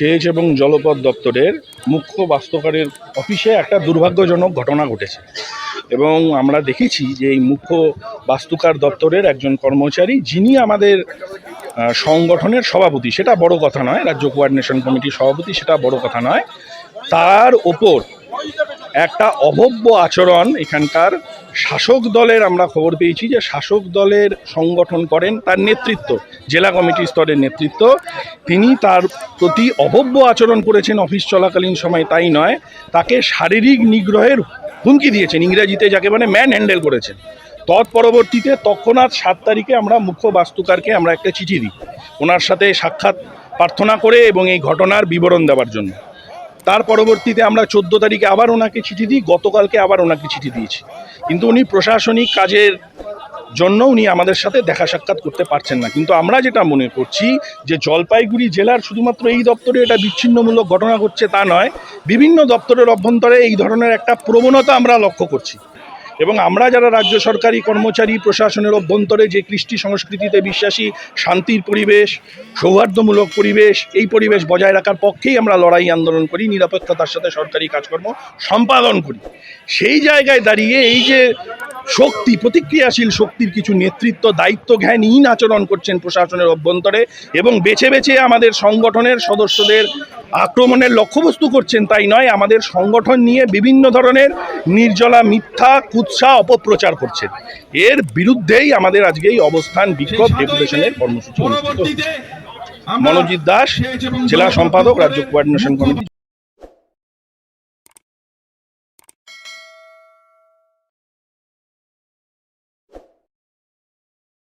সেচ এবং জলপথ দপ্তরের মুখ্য বাস্তকারের অফিসে একটা দুর্ভাগ্যজনক ঘটনা ঘটেছে। এবং আমরা দেখেছি যে এই মুখ্য বাস্তুকার দপ্তরের একজন কর্মচারী, যিনি আমাদের সংগঠনের সভাপতি, সেটা বড় কথা নয়, রাজ্য কোয়ার্ডিনেশন কমিটির সভাপতি, সেটা বড় কথা নয়, তার ওপর একটা অভব্য আচরণ এখানকার শাসক দলের আমরা খবর পেয়েছি যে শাসক দলের সংগঠন করেন তার নেতৃত্ব, জেলা কমিটি স্তরের নেতৃত্ব। তিনি তার প্রতি অভব্য আচরণ করেছেন অফিস চলাকালীন সময়, তাই নয়, তাকে শারীরিক নিগ্রহের হুমকি দিয়েছেন, ইংরেজিতে যাকে মানে ম্যান হ্যান্ডেল করেছেন। তৎপরবর্তীতে তৎক্ষণাৎ সাত তারিখে আমরা মুখ্য বাস্তুকারকে আমরা একটা চিঠি দিই। ওনার সাথে সাক্ষাৎ প্রার্থনা করে এবং এই ঘটনার বিবরণ দেওয়ার জন্য। তার পরবর্তীতে আমরা চোদ্দ তারিখে আবার ওনাকে চিঠি দিই, গতকালকে আবার ওনাকে চিঠি দিয়েছি। কিন্তু উনি প্রশাসনিক কাজের জন্য উনি আমাদের সাথে দেখা সাক্ষাৎ করতে পারছেন না। কিন্তু আমরা যেটা মনে করছি যে জলপাইগুড়ি জেলার শুধুমাত্র এই দপ্তরে এটা বিচ্ছিন্নমূলক ঘটনা ঘটছে তা নয়, বিভিন্ন দপ্তরের অভ্যন্তরে এই ধরনের একটা প্রবণতা আমরা লক্ষ্য করছি। এবং আমরা যারা রাজ্য সরকারি কর্মচারী, প্রশাসনের অভ্যন্তরে যে কৃষ্টি সংস্কৃতিতে বিশ্বাসী, শান্তির পরিবেশ, সৌহার্দ্যমূলক পরিবেশ, এই পরিবেশ বজায় রাখার পক্ষেই আমরা লড়াই আন্দোলন করি নিরাপত্তার সাথে সরকারি কাজকর্ম সম্পাদন করি। সেই জায়গায় দাঁড়িয়ে এই যে শক্তি প্রতিক্রিয়াশীল শক্তির কিছু নেতৃত্ব দায়িত্ব জ্ঞানহীন আচরণ করছেন প্রশাসনের অভ্যন্তরে এবং বেছে বেছে আমাদের সংগঠনের সদস্যদের আক্রমণের লক্ষ্যবস্তু করছেন। তাই নয় আমাদের সংগঠন নিয়ে বিভিন্ন ধরনের নির্জলা মিথ্যা কুৎসা অপপ্রচার করছেন। এর বিরুদ্ধেই আমাদের আজকে এই অবস্থান বিক্ষোভ ডেপুটেশনের কর্মসূচি। মনোজিৎ দাস জেলা সম্পাদক রাজ্য কোঅর্ডিনেশন কমিটি।